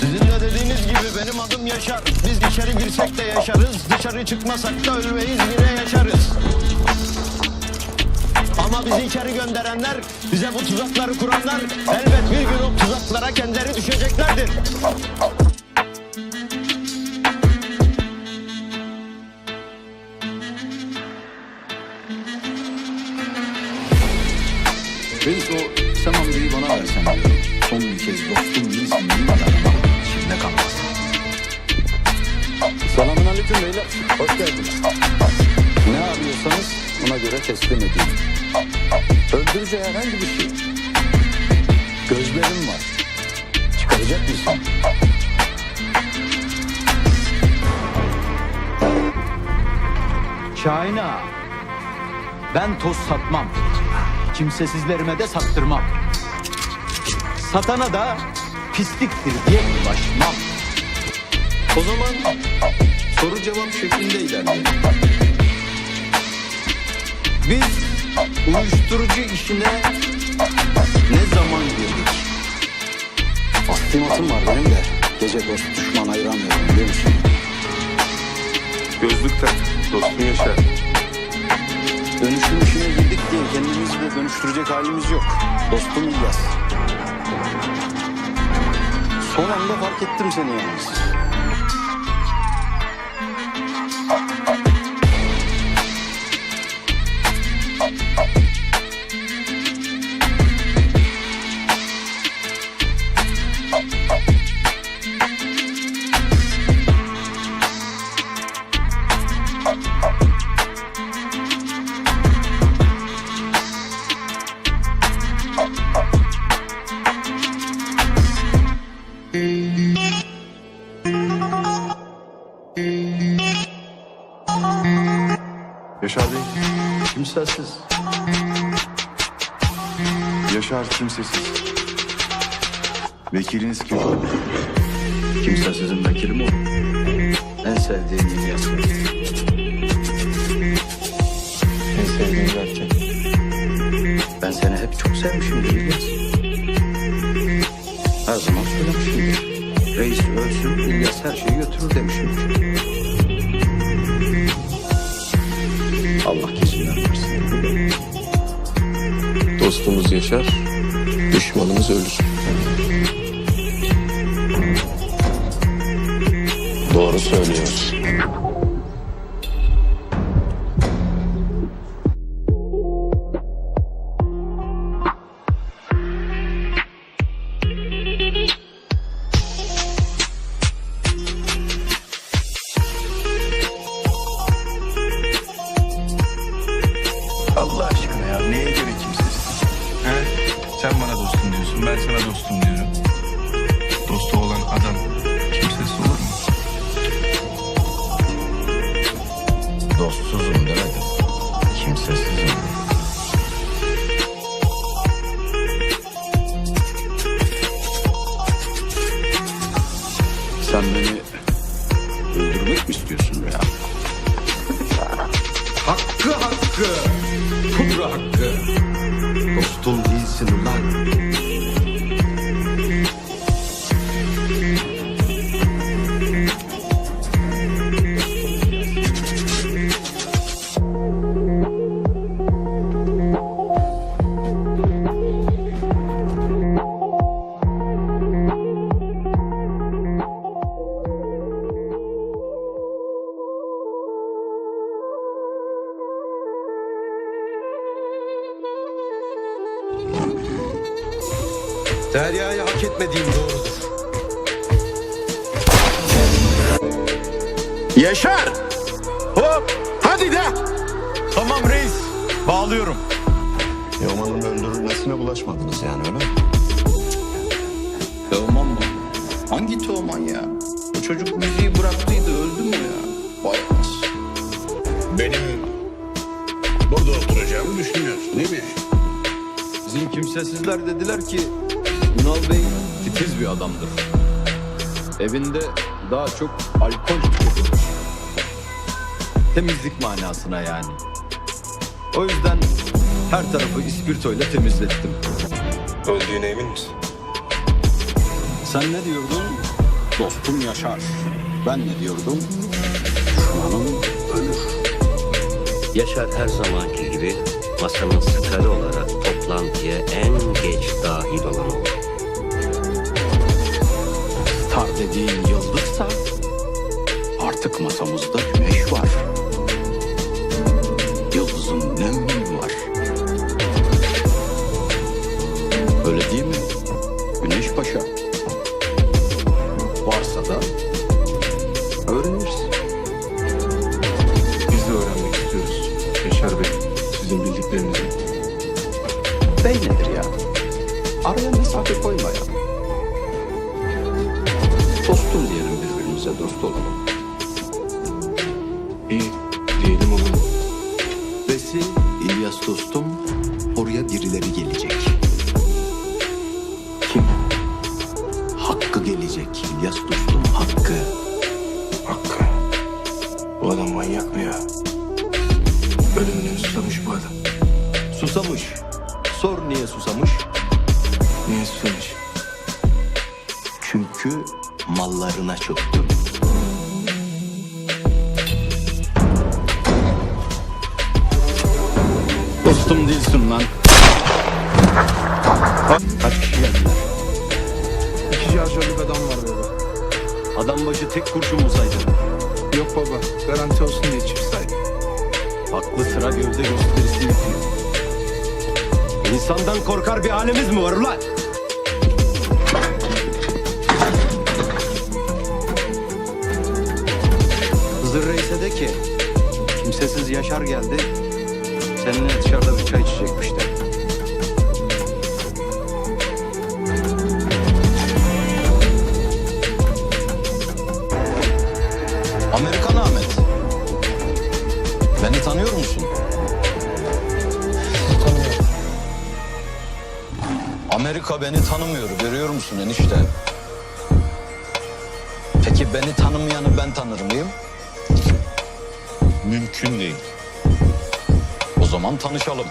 Sizin de dediğiniz gibi benim adım Yaşar. Biz içeri girsek de yaşarız, dışarı çıkmasak da ölmeyiz yine yaşarız. Ama bizi içeri gönderenler, bize bu tuzakları kuranlar elbet bir gün o tuzaklara kendileri düşeceklerdir. Reis o sen bana versen. Son bir kez dostum değilsin Aleyküm beyler. Hoş geldiniz. Ne arıyorsanız ona göre teslim edeyim. Öldürücü herhangi bir şey. Gözlerim var. Çıkaracak mısın? Şahin ağa, ben toz satmam. Kimsesizlerime de sattırmam. Satana da pisliktir diye ulaşmam. O zaman soru cevap şeklinde ilerleyelim. Biz uyuşturucu işine ne zaman girdik? Astimatım var benim de. Gece dost düşman ayıramıyorum biliyor musun? Gözlük tak. Dostum yaşar. Dönüşüm işine girdik diye kendimizi de dönüştürecek halimiz yok. Dostum İlyas. Son anda fark ettim seni yalnız. Yaşar Bey. Kimsesiz. Yaşar kimsesiz. Vekiliniz kim? Kimsesizin vekilim o. En sevdiğim İlyas. En sevdiğim derken. Ben seni hep çok sevmişimdir İlyas. Her zaman söylemişimdir. Reis ölsün, İlyas her şeyi götürür demişimdir. Dostumuz yaşar. Düşmanımız ölür. Doğru söylüyoruz. Öldürmek mi istiyorsun ya? Hakkı hakkı, pudra hakkı. Dostum değilsin ulan. Derya'yı hak etmediğim doğrudur. Yaşar! Hop! Hadi de! Tamam reis. Bağlıyorum. Yaman'ın öldürülmesine bulaşmadınız yani öyle mi? Teoman mı? Hangi Teoman ya? O çocuk müziği bıraktıydı öldü mü ya? Vay anasını. Benim burada oturacağımı düşünüyorsun değil mi? Bizim kimsesizler dediler ki Ünal Bey titiz bir adamdır. Evinde daha çok alkol tüketilir. Temizlik manasına yani. O yüzden her tarafı ispirtoyla temizlettim. Öldüğüne emin misin? Sen ne diyordun? Dostum yaşar. Ben ne diyordum? Düşmanım ölür. Yaşar her zamanki gibi masanın starı olarak toplantıya en geç dahil olan oldu. Star dediğin yıldızsa artık masamızda güneş var. Yıldızın ne önemi var? Öyle değil mi? Güneş Paşa. Varsa da öğreniriz. Biz de öğrenmek istiyoruz. Yaşar Bey, sizin bildiklerinizi. Bey nedir ya? Araya mesafe koyma ya. Dostum diyelim birbirimize dost olalım. Aklı sıra gövde gösterisi yapıyor. İnsandan korkar bir halimiz mi var ulan? Hızır Reis'e de ki kimsesiz Yaşar geldi. Seninle dışarıda bir çay içecekmiş Amerika beni tanımıyor görüyor musun enişte? Peki beni tanımayanı ben tanır mıyım? Mümkün değil. O zaman tanışalım.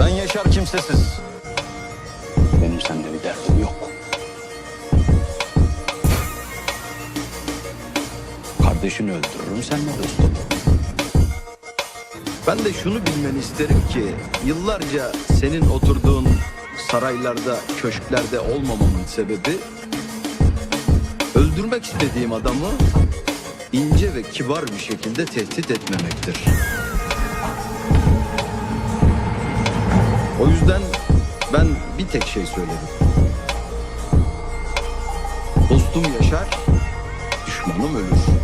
Ben Yaşar kimsesiz. Kardeşini öldürürüm senle dost olurum. Ben de şunu bilmeni isterim ki yıllarca senin oturduğun saraylarda, köşklerde olmamamın sebebi öldürmek istediğim adamı ince ve kibar bir şekilde tehdit etmemektir. O yüzden ben bir tek şey söyledim. Dostum yaşar, düşmanım ölür.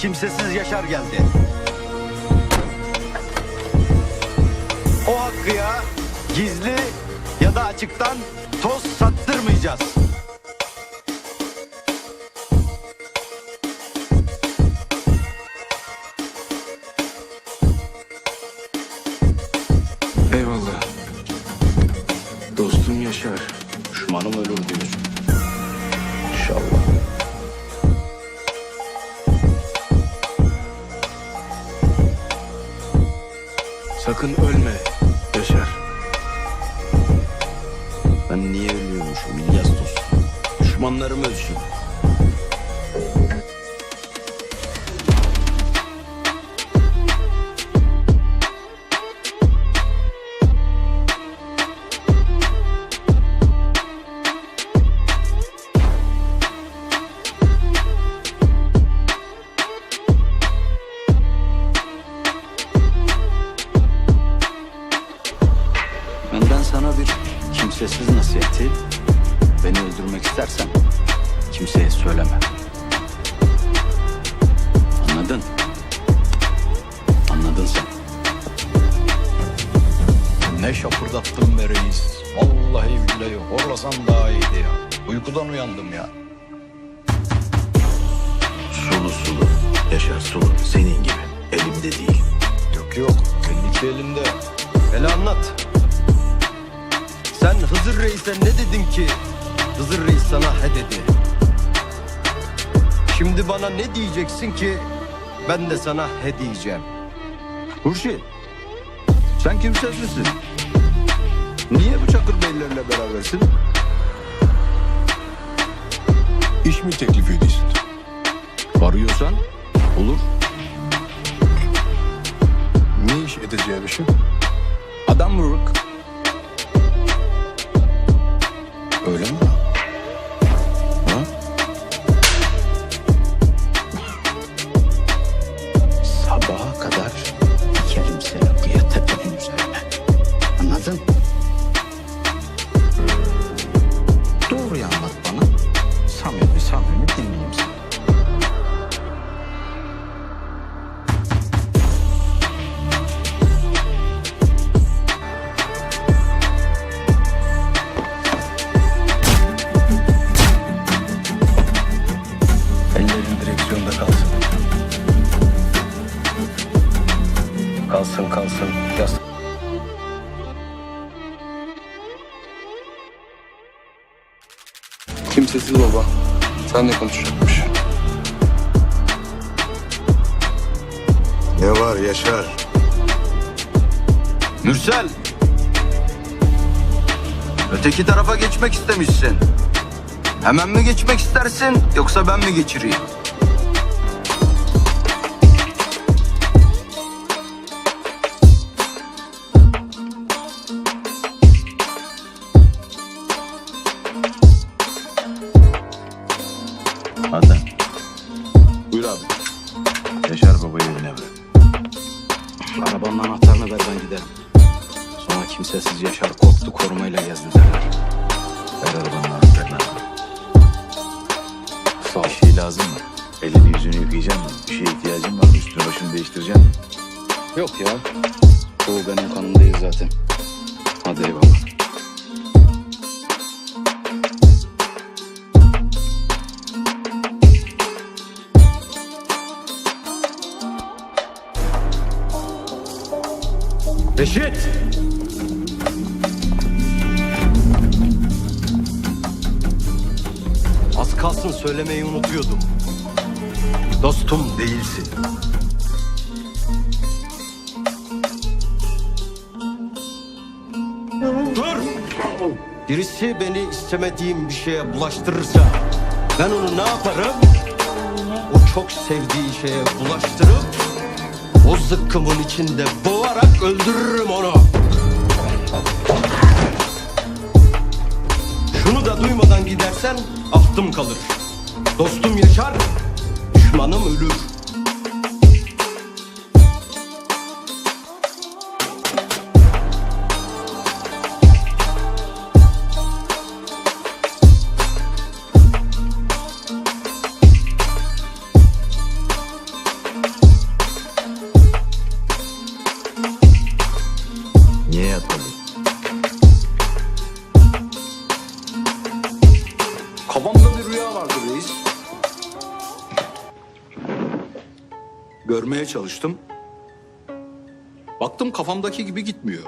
Kimsesiz Yaşar geldi. O Hakkı'ya gizli ya da açıktan toz sattırmayacağız. Düşmanlarım ölsün. öldürmek istersen kimseye söyleme. Anladın? Anladın sen. Ne şapırdattın be reis. Vallahi billahi horlasan daha iyiydi ya. Uykudan uyandım ya. Sulu sulu. Yaşar sulu. Senin gibi. Elimde değil. Yok yok. Belli ki elimde. Hele anlat. Sen Hızır Reis'e ne dedin ki Hızır sana he dedi. Şimdi bana ne diyeceksin ki ben de sana he diyeceğim. Hurşit, sen kimsesizsin. Niye bu Çakır Beylerle berabersin? İş mi teklif ediyorsun? Arıyorsan olur. Ne iş edeceğim Adam vuruk. Öyle mi? Sen ne konuşacakmış? Ne var Yaşar? Mürsel. Öteki tarafa geçmek istemişsin. Hemen mi geçmek istersin yoksa ben mi geçireyim? Bir şey lazım mı? Elini yüzünü yıkayacaksın mı? Bir şeye ihtiyacın var mı? Üstünü başını değiştireceksin mi? Yok ya. Bu benim kanım değil zaten. Hadi eyvallah. Reşit! Kalsın söylemeyi unutuyordum. Dostum değilsin. Dur! Birisi beni istemediğim bir şeye bulaştırırsa ben onu ne yaparım? O çok sevdiği şeye bulaştırıp o zıkkımın içinde boğarak öldürürüm onu. Şunu da duymadan gidersen ahtım kalır. Dostum yaşar, Görmeye çalıştım. Baktım kafamdaki gibi gitmiyor.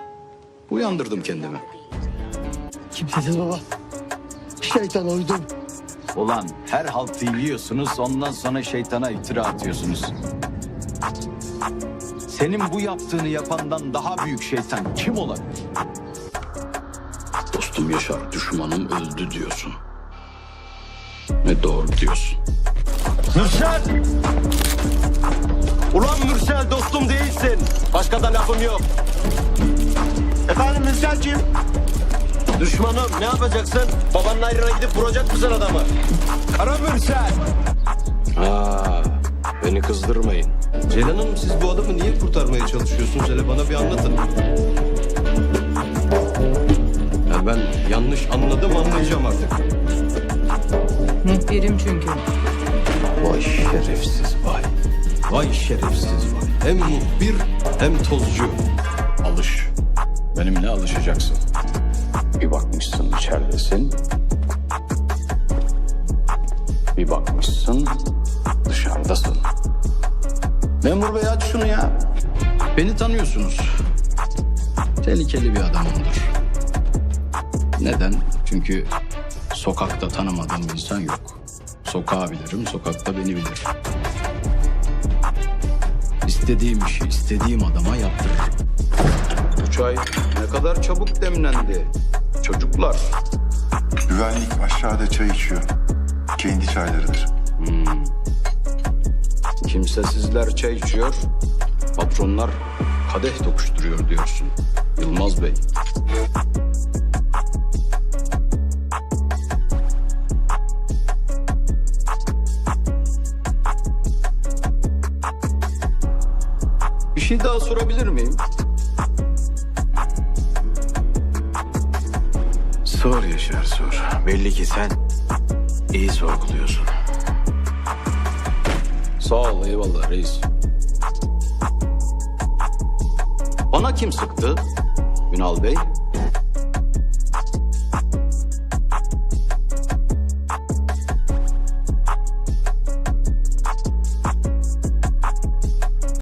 Uyandırdım kendimi. Kimsesiz baba. Şeytan uydum. Ulan her haltı yiyorsunuz ondan sonra şeytana iftira atıyorsunuz. Senin bu yaptığını yapandan daha büyük şeytan kim olabilir? Dostum Yaşar, düşmanım öldü diyorsun. Ne doğru diyorsun. Mürsel! Ulan Mürsel dostum değilsin. Başka da lafım yok. Efendim Mürselciğim? Düşmanım ne yapacaksın? Babanın ayrına gidip vuracak mısın adamı? Kara Mürsel! Ha, beni kızdırmayın. Ceylan Hanım siz bu adamı niye kurtarmaya çalışıyorsunuz? Hele bana bir anlatın. Ya ben yanlış anladım anlayacağım artık. Muhbirim çünkü. Vay şerefsiz vay. Şerefsiz vay. Hem muhbir hem tozcu. Alış. Benimle alışacaksın. Bir bakmışsın içeridesin. Bir bakmışsın dışarıdasın. Memur bey aç şunu ya. Beni tanıyorsunuz. tehlikeli bir adamımdır. Neden? Çünkü sokakta tanımadığım insan yok. Sokağı bilirim, sokakta beni bilir. İstediğim işi istediğim adama yaptırırım. Bu çay ne kadar çabuk demlendi. Çocuklar Güvenlik aşağıda çay içiyor. Kendi çaylarıdır. kimsesizler çay içiyor. Patronlar kadeh tokuşturuyor diyorsun. Yılmaz Bey. Şey daha sorabilir miyim? Sor Yaşar sor. Belli ki sen iyi sorguluyorsun. Sağ ol eyvallah reis. Bana kim sıktı? Ünal Bey.